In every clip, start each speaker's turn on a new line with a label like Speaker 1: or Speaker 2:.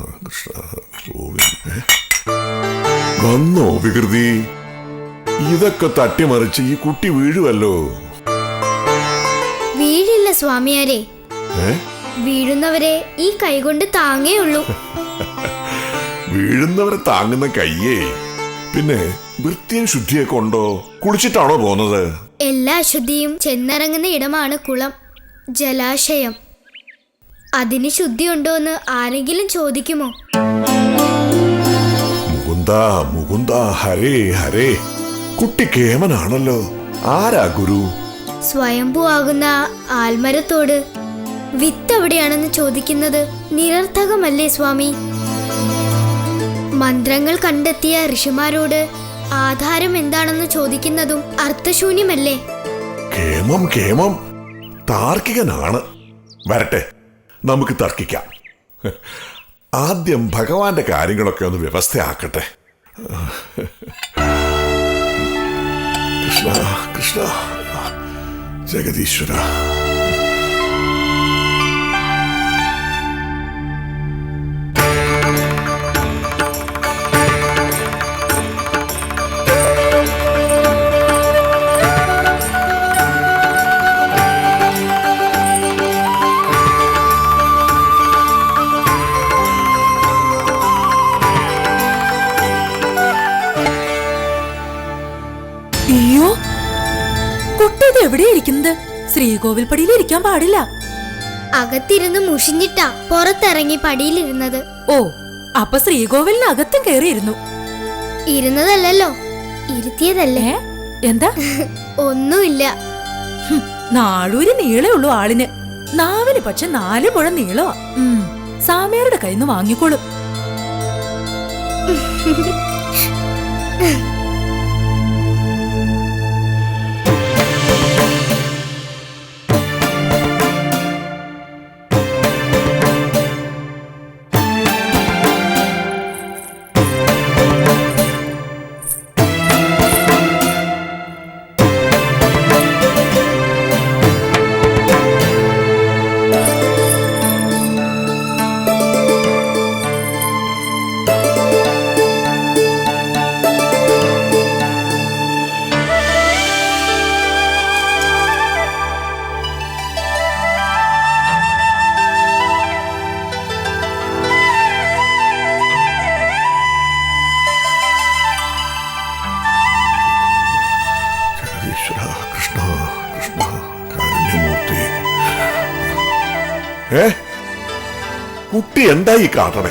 Speaker 1: കൃഷ്ണ ഗോവിന്ദ വന്നോ വികൃതി? ഇതൊക്കെ തട്ടിമറിച്ച് ഈ കുട്ടി വീഴുവല്ലോ.
Speaker 2: വീഴില്ല സ്വാമിയാരെ. വീഴുന്നവരെ ഈ കൈകൊണ്ട് താങ്ങേ ഉള്ളൂ
Speaker 1: വീഴുന്നവരെ താങ്ങുന്ന കയ്യേ. പിന്നെ വൃത്തിയും ശുദ്ധിയൊക്കെ ഉണ്ടോ? കുളിച്ചിട്ടാണോ പോകുന്നത്?
Speaker 2: എല്ലാ അശുദ്ധിയും ചെന്നിറങ്ങുന്ന ഇടമാണ് കുളം. ജലാശയം. അതിന് ശുദ്ധിയുണ്ടോ എന്ന് ആരെങ്കിലും ചോദിക്കുമോ?
Speaker 1: മുകുന്ദ മുകുന്ദ ഹരേ ഹരേ. കുട്ടി കേമനാണല്ലോ. ആരാ ഗുരു?
Speaker 2: സ്വയംഭൂ ആകുന്ന ആൽമരത്തോട് വിത്ത് എവിടെയാണെന്ന് ചോദിക്കുന്നത് നിരർത്ഥകമല്ലേ സ്വാമി? മന്ത്രങ്ങൾ കണ്ടെത്തിയ ഋഷിമാരോട് ആധാരം എന്താണെന്ന് ചോദിക്കുന്നതും അർത്ഥശൂന്യമല്ലേ?
Speaker 1: കേമം കേമം. താർക്കികനാണ്. വരട്ടെ. നമുക്ക് തർക്കിക്കാം. ആദ്യം ഭഗവാന്റെ കാര്യങ്ങളൊക്കെ ഒന്ന് വ്യവസ്ഥയാക്കട്ടെ. കൃഷ്ണ കൃഷ്ണ ജഗദീശ്വര.
Speaker 3: കുട്ടി ഇരിക്കുന്നത്? ശ്രീകോവിൽ പടിയിൽ ഇരിക്കാൻ പാടില്ല.
Speaker 2: അകത്തിരുന്ന് മുഷിഞ്ഞിട്ടാ പുറത്തിറങ്ങി പടിയിലിരുന്നത്.
Speaker 3: ഓ അപ്പൊ ശ്രീകോവിലിന് അകത്തും കയറിയിരുന്നു.
Speaker 2: ഇരുന്നതല്ലല്ലോ. ഇരുത്തിയതല്ലേ?
Speaker 3: എന്താ?
Speaker 2: ഒന്നുമില്ല.
Speaker 3: നാളൂര് നീളേ ഉള്ളൂ ആളിന്. നാവിന് പക്ഷെ നാല് മുഴ നീളോ
Speaker 1: സാമയാരുടെ കയ്യിൽ നിന്ന് വാങ്ങിക്കോളും. കുട്ടി എന്തായി കാട്ടണേ?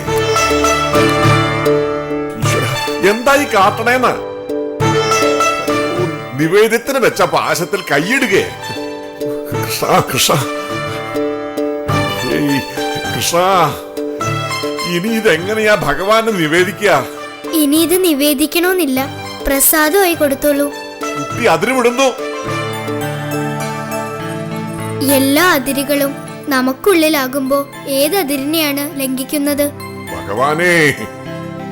Speaker 1: എന്താ എന്തായി കാട്ടണേന്ന്? നിവേദ്യത്തിന് വെച്ച പാശത്തിൽ കൈയിടുകയെ കൃഷ്ണ കൃഷ്ണ. കൃഷ്ണ. ഇനി ഇതെങ്ങനെയാ ഭഗവാന് നിവേദിക്കുക
Speaker 2: ഇനി ഇത് നിവേദിക്കണമെന്നില്ല പ്രസാദമായി കൊടുത്തോളൂ.
Speaker 1: കുട്ടി അതിരുവിടുന്നു.
Speaker 2: എല്ലാ അതിരുകളും നമുക്കുള്ളിലാകുമ്പോ ഏത് അതിരിനെയാണ് ലംഘിക്കുന്നത്?
Speaker 1: ഭഗവാനെ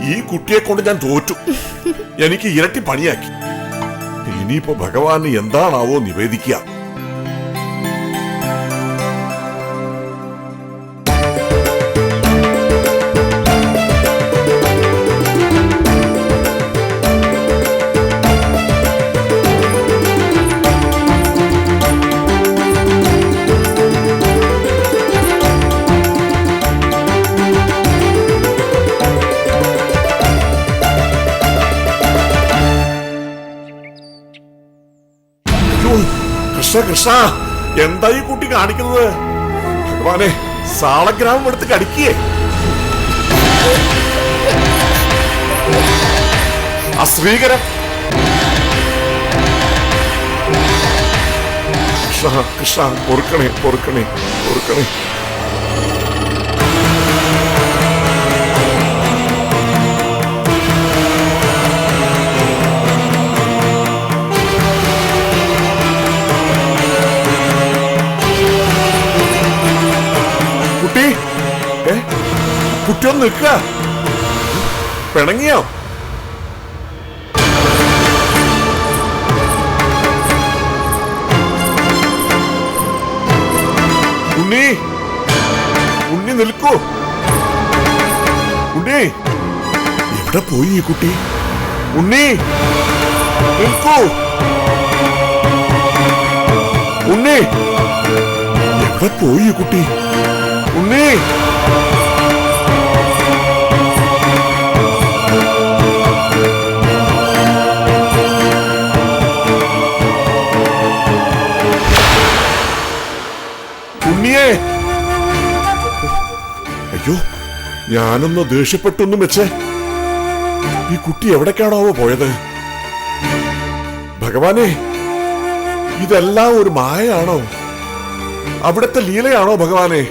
Speaker 1: ഈ കുട്ടിയെ കൊണ്ട് ഞാൻ തോറ്റു. എനിക്ക് ഇരട്ടി പണിയാക്കി. ഇനിയിപ്പോ ഭഗവാന് എന്താണാവോ നിവേദിക്കുക. കൃഷ്ണ കൃഷ്ണ എന്താ ഈ കുട്ടി കാണിക്കുന്നത്? ഭഗവാനെ സാളഗ്രാമം എടുത്ത് കടിക്കേ. അശ്രീകരം കൃഷ്ണ കൃഷ്ണ പൊറുക്കണേ പൊറുക്കണേ പൊറുക്കണേ. ഏ? നിൽക്ക പിണങ്ങിയോ? ഉണ്ണി. ഉണ്ണി നിൽക്കൂ. ഉണ്ണി. എവിടെ പോയി ഈ കുട്ടി? ഉണ്ണി. നിൽക്കൂ. ഉണ്ണി. എവിടെ പോയി കുട്ടി? ഉണ്ണി. ഞാനൊന്ന് ദേഷ്യപ്പെട്ടൊന്നും വെച്ചേ ഈ കുട്ടി എവിടേക്കാണാവോ പോയത്? ഭഗവാനെ ഇതെല്ലാം ഒരു മായയാണോ? അവിടത്തെ ലീലയാണോ ഭഗവാനെ?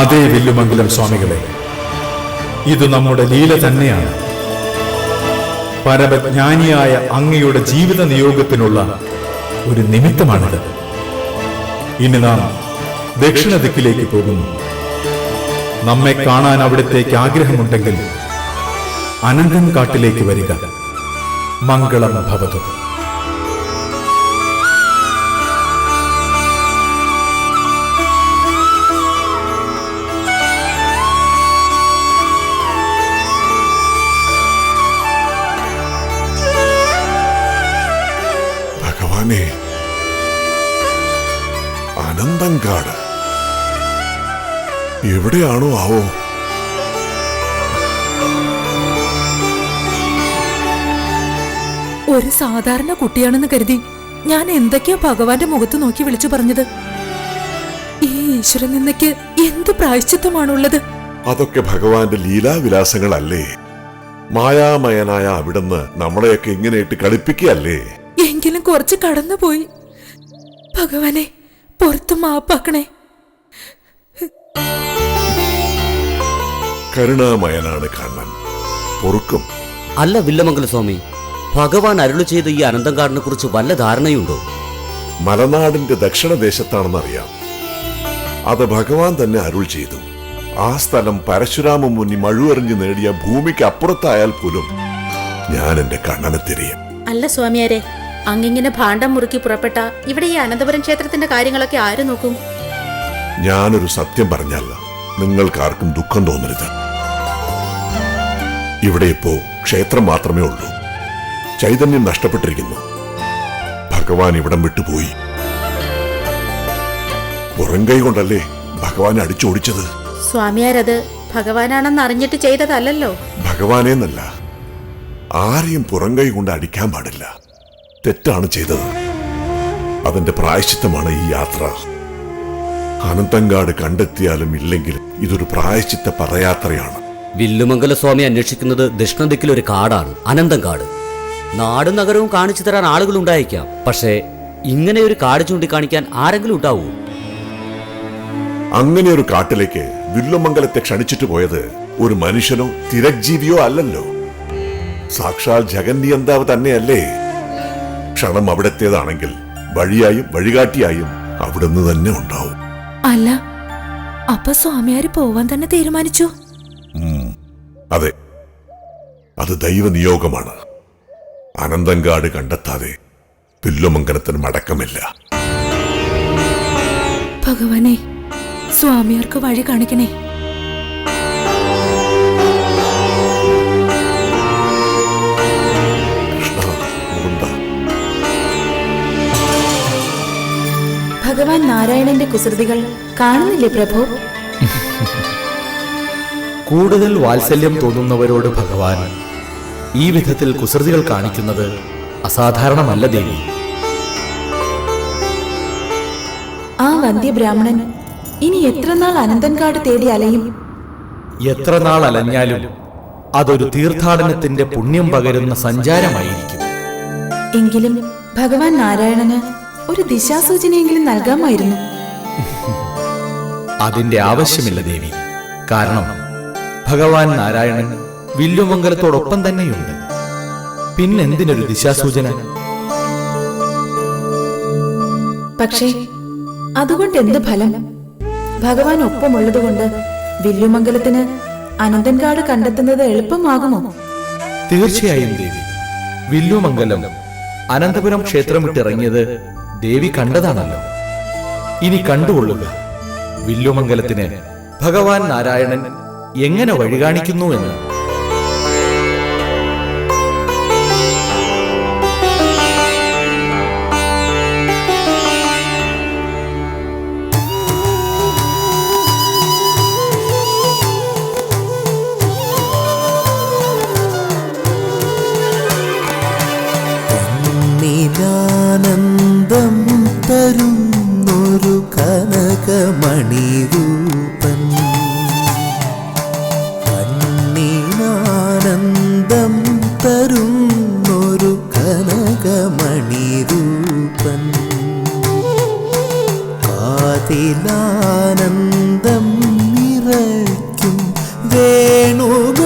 Speaker 4: അതേ വില്ലുമംഗലം സ്വാമികളെ ഇത് നമ്മുടെ ലീല തന്നെയാണ്. പരമജ്ഞാനിയായ അങ്ങയുടെ ജീവിത നിയോഗത്തിനുള്ള ഒരു നിമിത്തമാണിത്. ഇനി നാം ദക്ഷിണ ദിക്കിലേക്ക് പോകുന്നു. നമ്മെ കാണാൻ അവിടത്തേക്ക് ആഗ്രഹമുണ്ടെങ്കിൽ അനന്തൻ കാട്ടിലേക്ക് വരിക. മംഗളം ഭവതു.
Speaker 1: ഭഗവാനെ അനന്തങ്കാട് എവിടെയാണോ ആവോ?
Speaker 3: ഒരു സാധാരണ കുട്ടിയാണെന്ന് കരുതി ഞാൻ എന്തൊക്കെയാ ഭഗവാന്റെ മുഖത്ത് നോക്കി വിളിച്ചു പറഞ്ഞത്. ഈ ഈശ്വരൻ നിന്നയ്ക്ക് എന്ത് പ്രായശ്ചിത്തമാണുള്ളത്?
Speaker 1: അതൊക്കെ ഭഗവാന്റെ ലീലാവിലാസങ്ങളല്ലേ. മായാമയനായ അവിടുന്ന് നമ്മളെയൊക്കെ ഇങ്ങനെയിട്ട് കളിപ്പിക്കുകയല്ലേ?
Speaker 3: എങ്കിലും കുറച്ച് കടന്നുപോയി. ഭഗവാനെ പുറത്തു മാപ്പാക്കണേ.
Speaker 1: കരുണാമയനാണ് കണ്ണൻ. പൊറുക്കും.
Speaker 5: അല്ല വില്ലമംഗല സ്വാമി ഭഗവാൻ അരുളു ചെയ്ത ഈ അനന്തങ്കാടിനെ കുറിച്ച് വല്ല ധാരണയുണ്ടോ?
Speaker 1: മലനാടിന്റെ ദക്ഷിണദേശത്താണെന്നറിയാം. അത് ഭഗവാൻ തന്നെ അരുൾ ചെയ്തു. ആ സ്ഥലം പരശുരാമ മുന്നി മഴുവെറിഞ്ഞ് നേടിയ ഭൂമിക്ക് അപ്പുറത്തായാൽ പോലും ഞാൻ എന്റെ കണ്ണനെ തിരിയും.
Speaker 6: അല്ല സ്വാമിയാരെ അങ്ങിങ്ങനെ ഭാണ്ഡം മുറുക്കി പുറപ്പെട്ട ഇവിടെ ഈ അനന്തപുരം ക്ഷേത്രത്തിന്റെ കാര്യങ്ങളൊക്കെ ആര് നോക്കും?
Speaker 1: ഞാനൊരു സത്യം പറഞ്ഞാൽ നിങ്ങൾക്കാർക്കും ദുഃഖം തോന്നരുത്. ഇവിടെ ഇപ്പോ ക്ഷേത്രം മാത്രമേ ഉള്ളൂ. ചൈതന്യം നഷ്ടപ്പെട്ടിരിക്കുന്നു. ഭഗവാൻ ഇവിടം വിട്ടുപോയി. പുറം കൈ കൊണ്ടല്ലേ ഭഗവാൻ അടിച്ചോടിച്ചത്?
Speaker 6: സ്വാമിയാരത് ഭഗവാനാണെന്ന് അറിഞ്ഞിട്ട് ചെയ്തതല്ലോ
Speaker 1: ഭഗവാനേന്നല്ല ആരെയും പുറം കൈ കൊണ്ട് അടിക്കാൻ പാടില്ല. തെറ്റാണ് ചെയ്തത്. അതിന്റെ പ്രായശ്ചിത്തമാണ് ഈ യാത്ര. അനന്തങ്കാട് കണ്ടെത്തിയാലും ഇല്ലെങ്കിലും ഇതൊരു പ്രായശ്ചിത്ത പദയാത്രയാണ്.
Speaker 5: വില്ലുമംഗല സ്വാമി അന്വേഷിക്കുന്നത് ദക്ഷിണദിക്കിൽ ഒരു കാടാണ് അനന്തങ്കാട്. നാടും നഗരവും കാണിച്ചു തരാൻ ആളുകൾ ഉണ്ടായിരിക്കാം പക്ഷേ ഇങ്ങനെ ഒരു കാട് ചൂണ്ടിക്കാണിക്കാൻ ആരെങ്കിലും ഉണ്ടാവൂ?
Speaker 1: അങ്ങനെ ഒരു കാട്ടിലേക്ക് വില്ലുമംഗലത്തെ ക്ഷണിച്ചിട്ട് പോയത് ഒരു മനുഷ്യനോ തിരജ്ജീവിയോ അല്ലല്ലോ. സാക്ഷാൽ ജഗന്നിയന്താവ് തന്നെയല്ലേ? ക്ഷണം അവിടത്തേതാണെങ്കിൽ വഴിയായും വഴികാട്ടിയായും അവിടുന്ന് തന്നെ ഉണ്ടാവും.
Speaker 3: അല്ല അപ്പൊ സ്വാമിയാര് പോവാൻ തന്നെ തീരുമാനിച്ചു?
Speaker 1: അതെ. അത് ദൈവനിയോഗമാണ്. അനന്തങ്കാട് കണ്ടെത്താതെ വില്ലുമംഗലത്തിന് മടക്കമില്ല.
Speaker 3: ഭഗവാനെ സ്വാമിയാർക്ക് വഴി കാണിക്കണേ.
Speaker 7: നാരായണന്റെ കുസൃതികൾ കാണുന്നില്ലേ പ്രഭു?
Speaker 4: കൂടുതൽ വാത്സല്യം തോന്നുന്നവരോട് ഭഗവാൻ ഈ വിധത്തിൽ കുസൃതികൾ കാണിക്കുന്നത് അസാധാരണമല്ല ദേവി.
Speaker 7: ആ വന്ധ്യബ്രാഹ്മണൻ ഇനി എത്ര നാൾ അനന്തൻകാട് തേടി അലയും?
Speaker 4: എത്ര നാൾ അലഞ്ഞാലും അതൊരു തീർത്ഥാടനത്തിന്റെ പുണ്യം പകരുന്ന സഞ്ചാരമായിരിക്കും.
Speaker 7: എങ്കിലും ഭഗവാൻ നാരായണന് ഒരു ദിശാസൂചനയെങ്കിലും നൽകാമായിരുന്നു.
Speaker 4: അതിന്റെ ആവശ്യമില്ല ദേവി. കാരണം ഭഗവാൻ നാരായണൻ വില്ലുമംഗലത്തോടൊപ്പം തന്നെയുണ്ട്. പിന്നെന്തിനൊരു ദിശാസൂചന?
Speaker 7: പക്ഷേ അതുകൊണ്ട് എന്ത് ഫലം? ഭഗവാൻ ഒപ്പമുള്ളതുകൊണ്ട് വില്ലുമംഗലത്തിന് അനന്തൻകാട് കണ്ടെത്തുന്നത് എളുപ്പമാകുമോ?
Speaker 4: തീർച്ചയായും ദേവി. വില്ലുമംഗലം അനന്തപുരം ക്ഷേത്രം വിട്ടിറങ്ങിയത് ദേവി കണ്ടതാണല്ലോ. ഇനി കണ്ടുകൊള്ളുക. വില്ലുമംഗലത്തിന് ഭഗവാൻ നാരായണൻ എങ്ങനെ വഴികാണിക്കുന്നു എന്ന്.
Speaker 8: വേണുഗോപാലൻ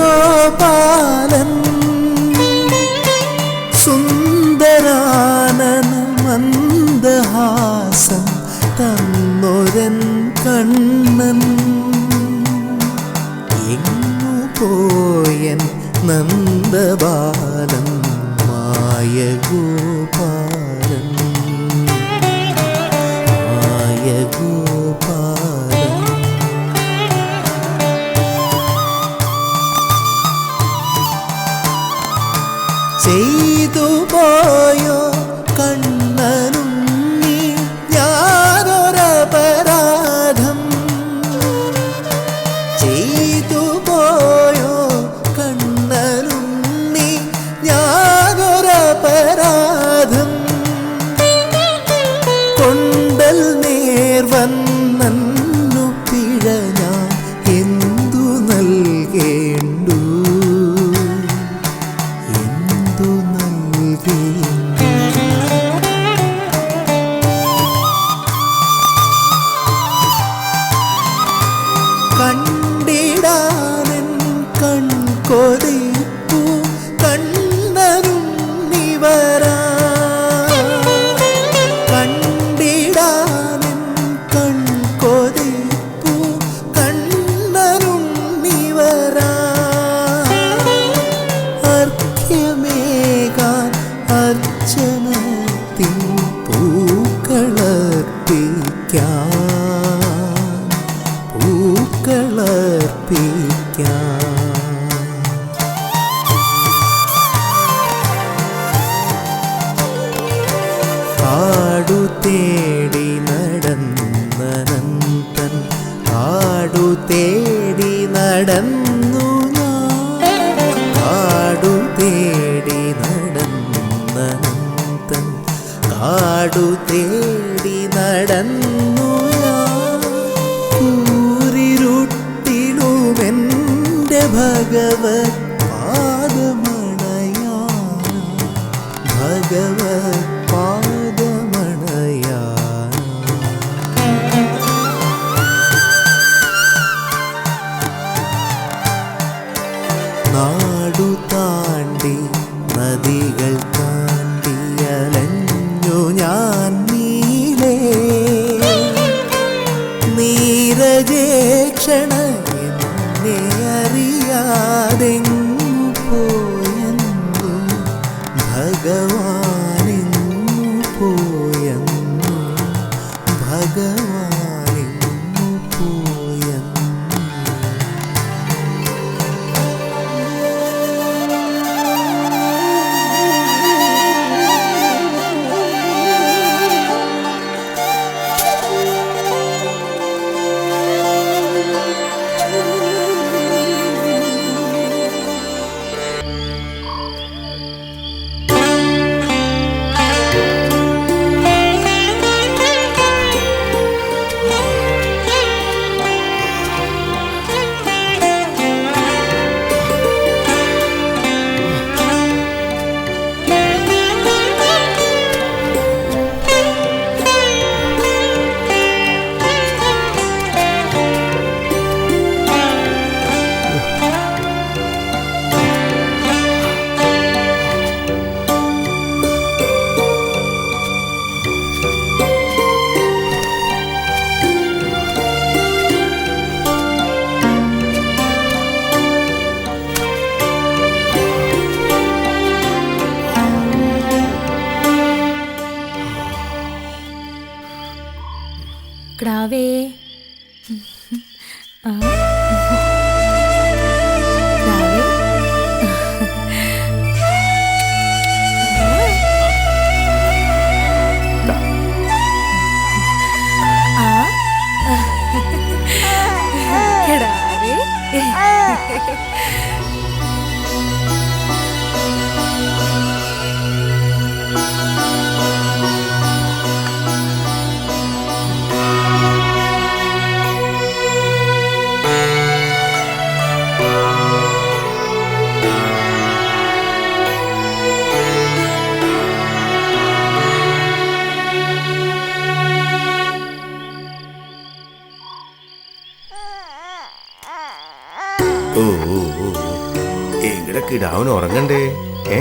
Speaker 8: സുന്ദരാനന മന്ദഹാസം തന്നൊരൻ കണ്ണൻ. എങ്ങു പോയൻ നന്ദബാലൻ മായകൂ See? क्या 别问。അറിയാതെ പോയെന്നു ഭഗവാൻ
Speaker 9: ഓ. എവിടെ കിടാവൻ ഉറങ്ങണ്ടേ ഏ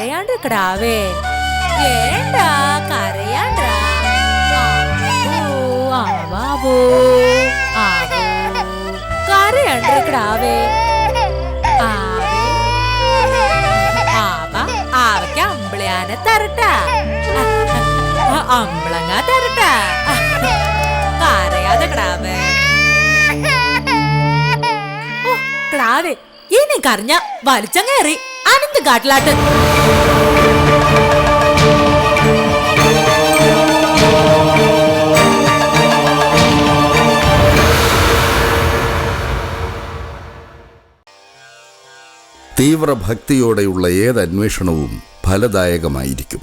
Speaker 3: കിടാവേ. ആവാവോ ആവോ. കരയാണ്ട് കിടാവേ. ആവേ. ആവ ആവയ്ക്ക് അമ്പിളിയാനെ കരയാതെ കിടാവേ. ഓ, ക്ലാവേ ഇനി കറിഞ്ഞ വലിച്ചങ്ങേറി അനന്ത് കാട്ടിലാട്ട്
Speaker 10: തീവ്രഭക്തിയോടെയുള്ള ഏത് അന്വേഷണവും ഫലദായകമായിരിക്കും.